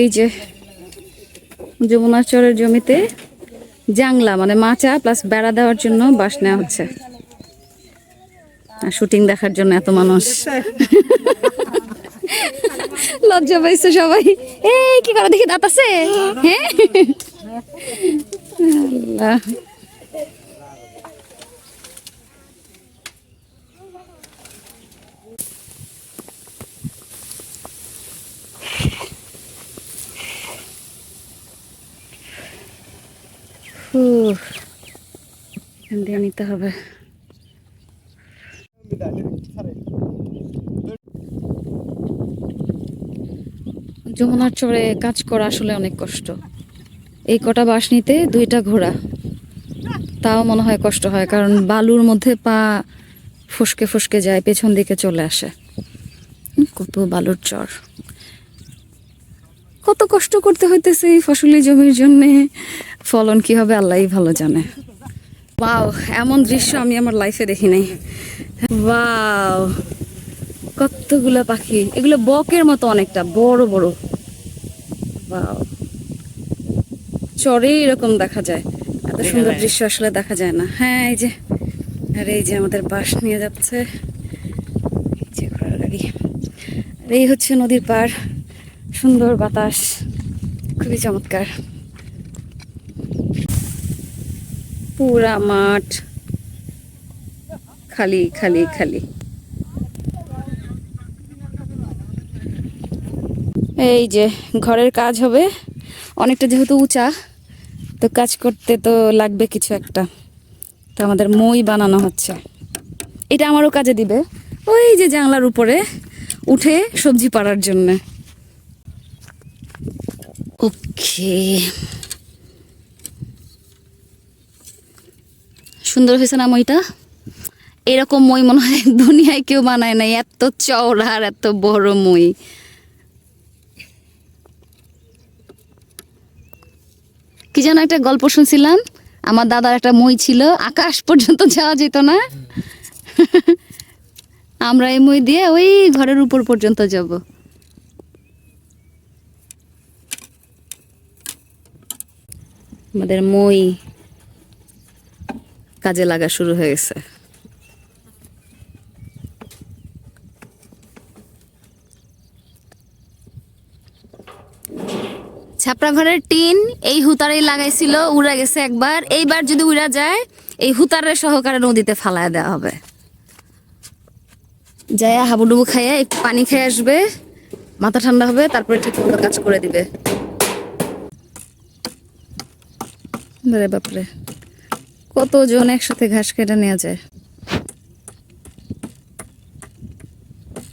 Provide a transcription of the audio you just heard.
এই যে যমুনার চরের জমিতে জাংলা মানে মাচা প্লাস বেড়া দেওয়ার জন্য বাঁশ নেওয়া হচ্ছে। আর শুটিং দেখার জন্য এত মানুষ। লজ্জা পাইছে সবাই। এই, কি করে দেখি, দাঁত আছে? হ্যাঁ? নিতে হবে। যমুনার চরে কাজ করা আসলে অনেক কষ্ট। এই কটা বাঁশ নিতে দুইটা ঘোড়া। তাও মনে হয় কষ্ট হয়, কারণ বালুর মধ্যে পা ফসকে ফসকে যায়, পেছন দিকে চলে আসে। কত বালুর চর। কত কষ্ট করতে হইতেছে এই ফসলি জমির জন্যে। ফলন কি হবে আল্লাহই ভালো জানে। বাও এমন দৃশ্য আমি আমার লাইফে দেখি নাই। ওয়াও কতগুলা পাখি। এগুলো বকের মতো অনেকটা বড় বড়। ওয়াও চরে এরকম দেখা যায়। এত সুন্দর দৃশ্য আসলে দেখা যায় না। হ্যাঁ এই যে আর এই যে আমাদের বাস নিয়ে যাচ্ছে। এই যে ঘোড়ার গাড়ি। আর এই হচ্ছে নদীর পার সুন্দর বাতাস। খুবই চমৎকার। পুরা মাঠ। খালি খালি খালি। এই যে, ঘরের কাজ হবে। অনেকটা যেহেতু উঁচা, তো কাজ করতে তো লাগবে কিছু একটা। তো আমাদের মই বানানো হচ্ছে। এটা আমারও কাজে দিবে। ওই যে জানলার উপরে উঠে সবজি পাড়ার জন্য। ওকে। সুন্দর হয়েছে না মইটা? এরকম মই মনে হয় দুনিয়ায় কেউ বানায় নাই। এত চওড়া আর এত বড় মই। কি যেন একটা গল্প শুনছিলাম? আমার দাদার একটা মই ছিল। আকাশ পর্যন্ত যাওয়া যেত না। আমরা এই মই দিয়ে ওই ঘরের উপর পর্যন্ত যাব। আমাদের মই। কাজে লাগা শুরু হয়ে গেছে। ছাপড়া ঘরের টিন, এই হুতারেই লাগাইছিল, উড়া গেছে একবার। এইবার যদি উড়া যায়, এই হুতারের সহকারে নদীতে ফালায় দেওয়া হবে। যায় হাবুডুবু খাইয়া একটু পানি খেয়ে আসবে, মাথা ঠান্ডা হবে, তারপরে ঠিক মতো কাজ করে দিবে। বাপরে। কতজন একসাথে ঘাস কেটে নেওয়া যায়?